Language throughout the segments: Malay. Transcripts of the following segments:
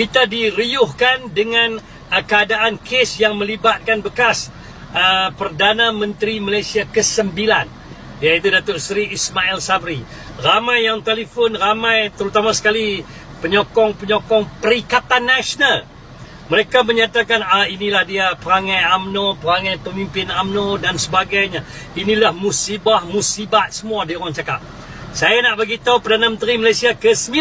kita diriuhkan dengan uh, keadaan kes yang melibatkan bekas uh, Perdana Menteri Malaysia ke-9 iaitu Datuk Seri Ismail Sabri. Ramai yang telefon, ramai terutama sekali penyokong-penyokong Perikatan Nasional. Mereka menyatakan ah inilah dia perangai AMNO, perangai pemimpin AMNO dan sebagainya. Inilah musibah, musibat semua dia orang cakap. Saya nak bagi tahu Perdana Menteri Malaysia ke-9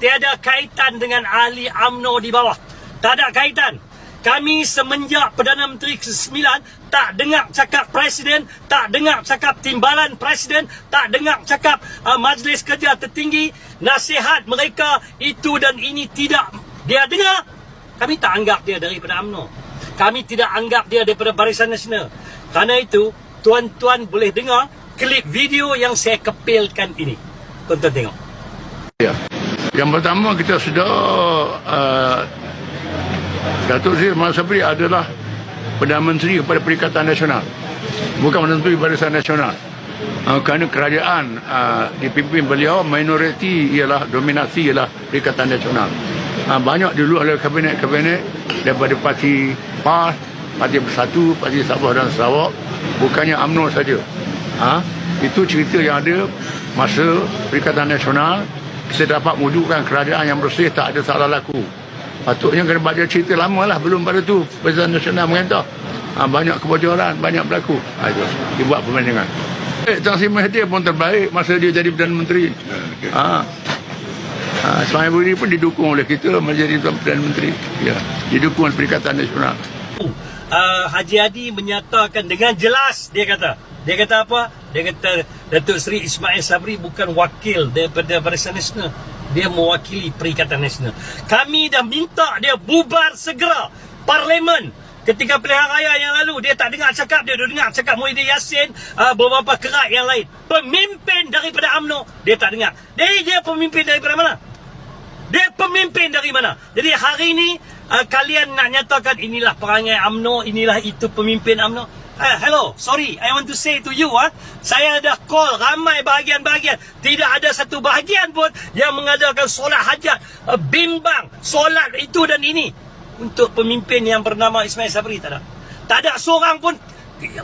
tiada kaitan dengan ahli AMNO di bawah. Tak ada kaitan. Kami semenjak Perdana Menteri ke-9 tak dengar cakap Presiden, tak dengar cakap timbalan Presiden, tak dengar cakap uh, Majlis Kerja Tertinggi, nasihat mereka itu dan ini tidak dia dengar. Kami tak anggap dia daripada UMNO. Kami tidak anggap dia daripada Barisan Nasional. Karena itu, tuan-tuan boleh dengar klip video yang saya kepilkan ini. Tuan-tuan tengok. Ya. Yang pertama kita sudah uh, Datuk Seri Mat Sabri adalah Perdana Menteri kepada Perikatan Nasional. Bukan Perdana Menteri Barisan Nasional. Uh, kerana kerajaan uh, dipimpin beliau minoriti ialah dominasi ialah Perikatan Nasional. Uh, banyak dulu ada kabinet-kabinet daripada parti PAS, Parti Bersatu, Parti Sabah dan Sarawak, bukannya UMNO saja. Ha? Itu cerita yang ada masa Perikatan Nasional kita dapat wujudkan kerajaan yang bersih tak ada salah laku. Patutnya kena baca cerita lama lah belum pada tu Perikatan Nasional mengentah. Ha, banyak kebocoran, banyak berlaku. Ha, itu. Dibuat perbandingan. Eh, Tan Sri Mahathir pun terbaik masa dia jadi Perdana Menteri. Ha. Ha, Ismail Budi pun didukung oleh kita menjadi Perdana Menteri. Ya, didukung oleh Perikatan Nasional. uh, Haji Adi menyatakan dengan jelas dia kata dia kata apa dia kata Datuk Seri Ismail Sabri bukan wakil daripada Barisan Nasional. Dia mewakili Perikatan Nasional. Kami dah minta dia bubar segera. Parlimen ketika pilihan raya yang lalu dia tak dengar cakap dia dah dengar cakap Muhyiddin Yassin uh, beberapa kerak yang lain. Pemimpin daripada AMNO dia tak dengar. Jadi dia pemimpin daripada mana? Dia pemimpin dari mana? Jadi hari ini uh, kalian nak nyatakan inilah perangai AMNO, inilah itu pemimpin AMNO. Uh, hello, sorry, I want to say to you, ah, saya dah call ramai bahagian-bahagian. Tidak ada satu bahagian pun yang mengadakan solat hajat, uh, bimbang, solat itu dan ini. Untuk pemimpin yang bernama Ismail Sabri, tak ada. Tak ada seorang pun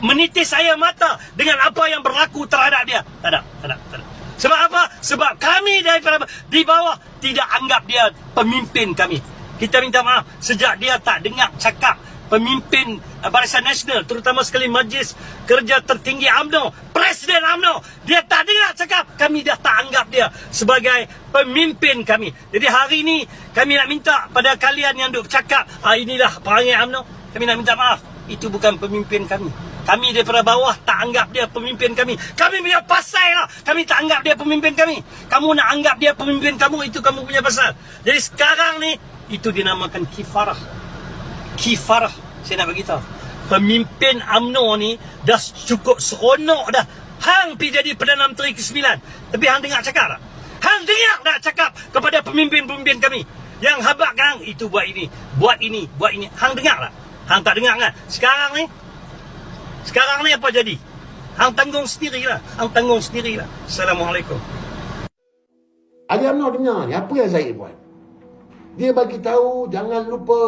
menitis saya mata dengan apa yang berlaku terhadap dia. Tak ada, tak ada, tak ada. Sebab apa? Sebab kami daripada di bawah tidak anggap dia pemimpin kami. Kita minta maaf sejak dia tak dengar cakap pemimpin uh, Barisan Nasional terutama sekali Majlis Kerja Tertinggi AMNO, Presiden AMNO, dia tak dengar cakap kami dah tak anggap dia sebagai pemimpin kami. Jadi hari ini kami nak minta pada kalian yang duk cakap ah, inilah perangai AMNO, kami nak minta maaf. Itu bukan pemimpin kami. Kami daripada bawah tak anggap dia pemimpin kami. Kami punya pasal lah. Kami tak anggap dia pemimpin kami. Kamu nak anggap dia pemimpin kamu, itu kamu punya pasal. Jadi sekarang ni, itu dinamakan kifarah. Kifarah. Saya nak beritahu. Pemimpin AMNO ni dah cukup seronok dah. Hang pi jadi Perdana Menteri ke-9. Tapi hang dengar cakap tak? Hang dengar tak cakap kepada pemimpin-pemimpin kami? Yang habak hang, itu buat ini, buat ini, buat ini. Hang dengar tak? Hang tak dengar kan? Sekarang ni, sekarang ni apa jadi? Hang tanggung sendirilah. Hang tanggung sendirilah. Assalamualaikum. Ali UMNO dengar ni apa yang Zaid buat? Dia bagi tahu jangan lupa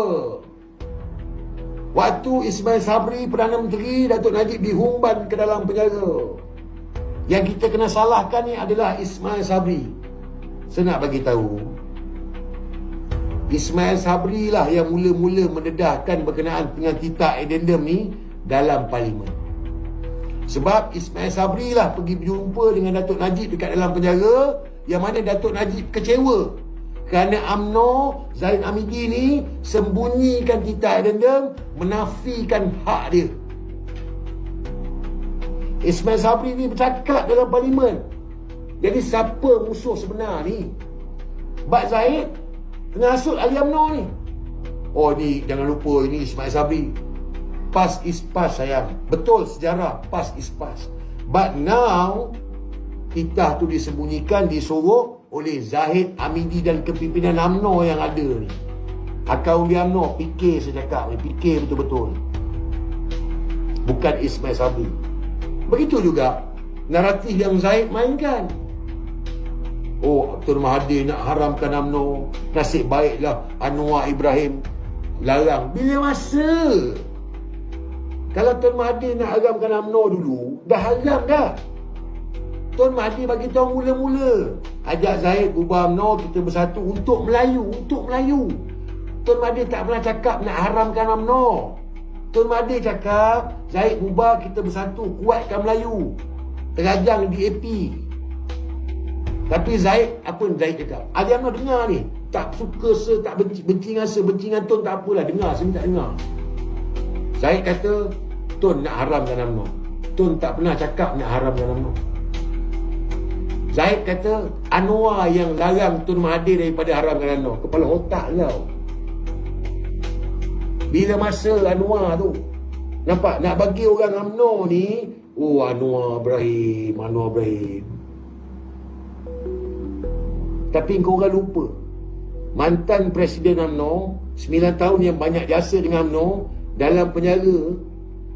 waktu Ismail Sabri Perdana Menteri Datuk Najib dihumban ke dalam penjara. Yang kita kena salahkan ni adalah Ismail Sabri. Saya nak bagi tahu Ismail Sabri lah yang mula-mula mendedahkan berkenaan dengan kitab addendum ni dalam parlimen. Sebab Ismail Sabri lah pergi berjumpa dengan Datuk Najib dekat dalam penjara yang mana Datuk Najib kecewa kerana UMNO Zain Amidi ni sembunyikan kitab addendum menafikan hak dia. Ismail Sabri ni bercakap dalam parlimen. Jadi siapa musuh sebenar ni? Bak Zaid tengah asut Ali UMNO ni. Oh ni jangan lupa ini Ismail Sabri. Past is past sayang. Betul sejarah past is past. But now kita tu disembunyikan disuruh oleh Zahid Amidi dan kepimpinan UMNO yang ada ni. Akau di UMNO fikir saya cakap fikir betul-betul. Bukan Ismail Sabri. Begitu juga naratif yang Zahid mainkan. Oh, Tun Mahathir nak haramkan UMNO. Nasib baiklah Anwar Ibrahim larang. Bila masa? Kalau Tun Mahathir nak haramkan UMNO dulu, dah haram dah. Tun Mahathir bagi tahu mula-mula. Ajak Zahid ubah UMNO, kita bersatu untuk Melayu, untuk Melayu. Tun Mahathir tak pernah cakap nak haramkan UMNO. Tun Mahathir cakap, Zahid ubah, kita bersatu, kuatkan Melayu. Terajang di AP. Tapi Zaid, apa yang Zaid cakap? Ali Amno dengar ni. Tak suka se, tak benci, benci dengan se, benci dengan Tun tak apalah. Dengar, sini tak dengar. Zaid kata, Tun nak haramkan Amno. Tun tak pernah cakap nak haramkan Amno. Zaid kata, Anwar yang larang Tun Mahathir daripada haramkan Amno. Kepala otak kau. Bila masa Anwar tu, nampak nak bagi orang UMNO ni, oh Anwar Ibrahim, Anwar Ibrahim. Tapi kau orang lupa Mantan Presiden UMNO 9 tahun yang banyak jasa dengan UMNO Dalam penjara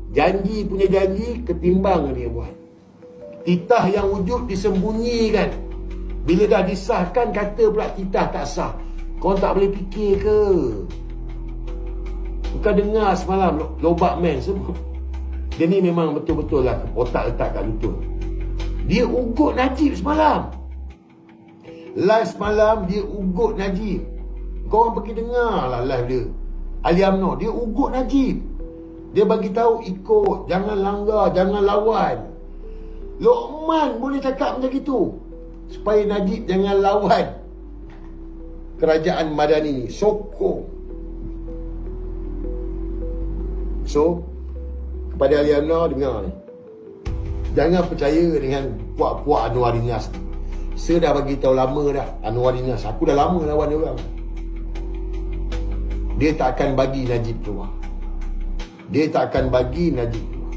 Janji punya janji Ketimbang dia buat Titah yang wujud disembunyikan. Bila dah disahkan Kata pula titah tak sah. Kau tak boleh fikir ke? Kau dengar semalam Lobak man semua. Dia ni memang betul-betul lah Otak letak kat lutut. Dia ugut Najib semalam. Live semalam dia ugut Najib. Kau orang pergi dengar lah live dia. Ali Amno Dia ugut Najib. Dia bagi tahu ikut Jangan langgar Jangan lawan Lokman boleh cakap macam itu. Supaya Najib jangan lawan Kerajaan Madani ni Sokong. So Kepada Ali Amno dengar ni. Jangan percaya dengan puak-puak Anwar Dinas. Ni saya dah bagi tahu lama dah Anwar Dinas. Aku dah lama lawan dia orang. Dia tak akan bagi Najib keluar. Dia tak akan bagi Najib keluar.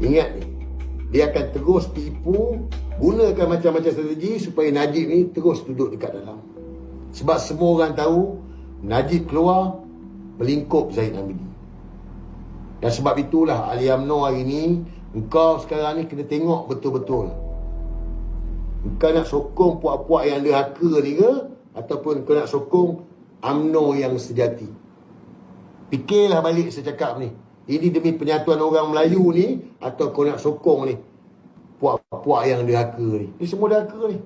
Ingat ni Dia akan terus tipu Gunakan macam-macam strategi Supaya Najib ni terus duduk dekat dalam. Sebab semua orang tahu Najib keluar Melingkup Zaid Hamidi Dan sebab itulah Ali UMNO hari ni Engkau sekarang ni kena tengok betul-betul. Kau nak sokong puak-puak yang derhaka ni ke Ataupun kau nak sokong UMNO yang sejati. Fikirlah balik saya cakap ni Ini demi penyatuan orang Melayu ni Atau kau nak sokong ni Puak-puak yang derhaka ni Ni semua derhaka ni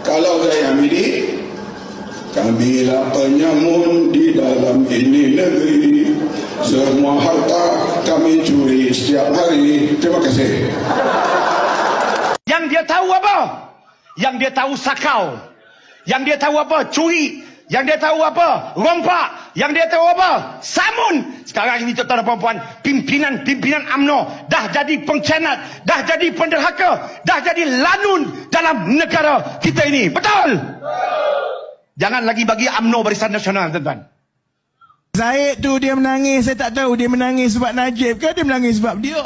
Kalau saya milih Kamilah penyamun di dalam ini negeri Semua harta kami curi setiap hari Terima kasih Yang dia tahu apa? Yang dia tahu sakau. Yang dia tahu apa? Curi. Yang dia tahu apa? Rompak. Yang dia tahu apa? Samun. Sekarang ini tuan-tuan dan puan pimpinan-pimpinan AMNO dah jadi pengkhianat, dah jadi penderhaka, dah jadi lanun dalam negara kita ini. Betul? Jangan lagi bagi AMNO Barisan Nasional, tuan-tuan. Zaid tu dia menangis, saya tak tahu dia menangis sebab Najib ke dia menangis sebab dia.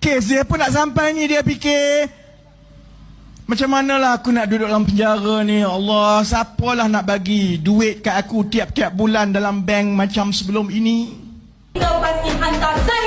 Kes dia pun nak sampai ni dia fikir macam manalah aku nak duduk dalam penjara ni? Ya Allah Siapalah nak bagi duit kat aku tiap-tiap bulan dalam bank macam sebelum ini? Kau pasti hantar saya